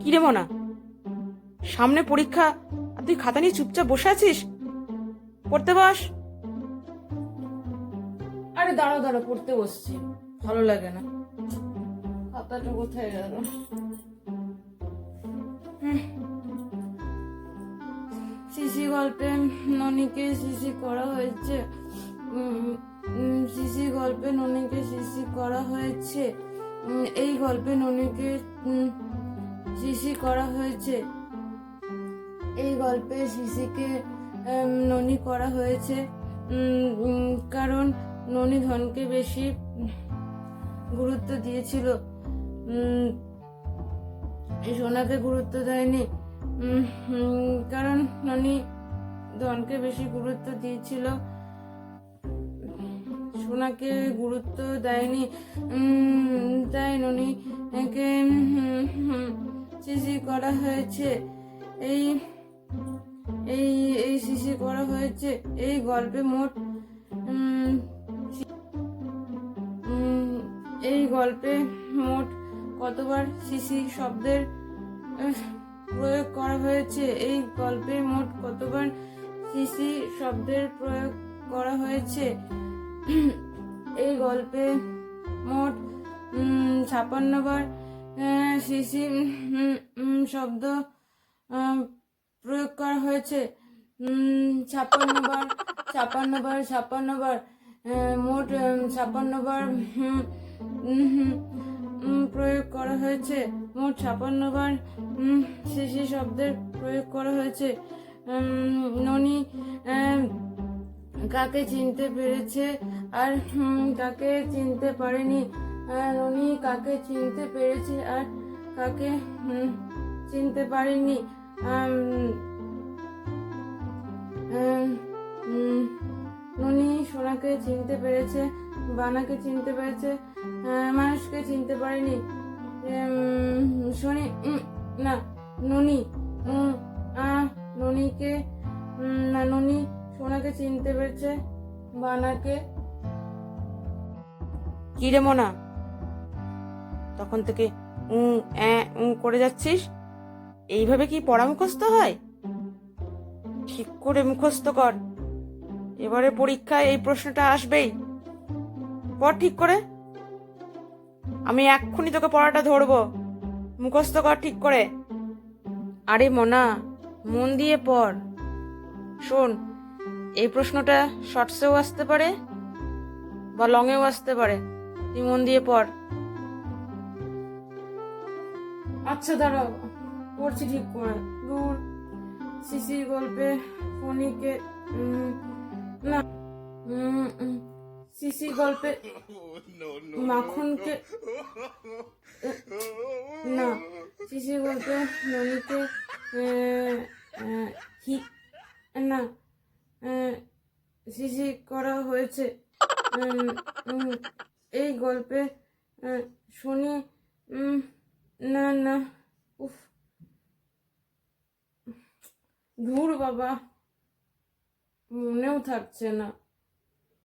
কিরে মনা? সামনে পরীক্ষা আর তুই খাতা নিয়ে চুপচাপ বসে আছিস? পড়তে বস। আরে দাঁড়াও দাঁড়াও পড়তে বসছি। ভালো লাগে না। খাতাটা কোথায় গেল? হুম। শিশি গল্পে ননীকে শিশি করা হয়েছে। উম, গল্পে ননীকে শিশি করা হয়েছে। এই গল্পে ননীকে শিশি করা হয়েছে। এই গল্পে উম, ননী করা হয়েছে। কারণ ননী ধনকে বেশি গুরুত্ব দিয়েছিল। সোনাকে গুরুত্ব দেয়নি। কারণ ননি ধনকে বেশি গুরুত্ব দিয়েছিল। সোনাকে গুরুত্ব দেয়নি তাই ননী একে শিশি করা হয়েছে। এই এই এই শিশি করা হয়েছে, এই গল্পে মোট এই গল্পে মোট কতবার শিশি শব্দের প্রয়োগ করা হয়েছে? এই গল্পে মোট কতবার শিশি শব্দের প্রয়োগ করা হয়েছে? এই গল্পে মোট ছাপান্ন বার শিশি শব্দ প্রয়োগ করা হয়েছে। ছাপান্ন বার ছাপান্ন বার ছাপান্ন বার মোট ছাপান্ন বার হুম, উম, হুম, উম, প্রয়োগ করা হয়েছে। মোট ছাপান্ন বার শিশি শব্দের প্রয়োগ করা হয়েছে। ননী কাকে চিনতে পেরেছে আর কাকে চিনতে পারেনি। আর উনি কাকে চিনতে পেরেছে আর কাকে চিনতে পারেনি। উনি সোনাকে চিনতে পেরেছে, বানাকে চিনতে পেরেছে মানুষকে চিনতে পারেনি। শনি না, ননি ননিকে না, ননি সোনাকে চিনতে পেরেছে, বানাকে। কি রে মোনা? তখন থেকে উ অ্যাঁ উ করে যাচ্ছিস? এইভাবে কি পড়া মুখস্থ হয়? ঠিক করে মুখস্থ কর। এবারে পরীক্ষায় এই প্রশ্নটা আসবেই। পড় ঠিক করে। আমি এক্ষুনি তোকে পড়াটা ধরবো। মুখস্থ কর ঠিক করে। আরে মোনা, মন দিয়ে পড়। শোন এই প্রশ্নটা শর্টসেও আসতে পারে বা লংয়েও আসতে পারে। তুই মন দিয়ে পড়। আচ্ছা দাঁড়াও। পড়ছি ঠিক করে। দূর শিশির গল্পে ফণিকে না শিশির গল্পে মাখনকে, না শিশির গল্পে ননীকে হি, না শিশি করা হয়েছে। এই গল্পে শুনি না না উফ। ধুর বাবা মনেও থাকছে না।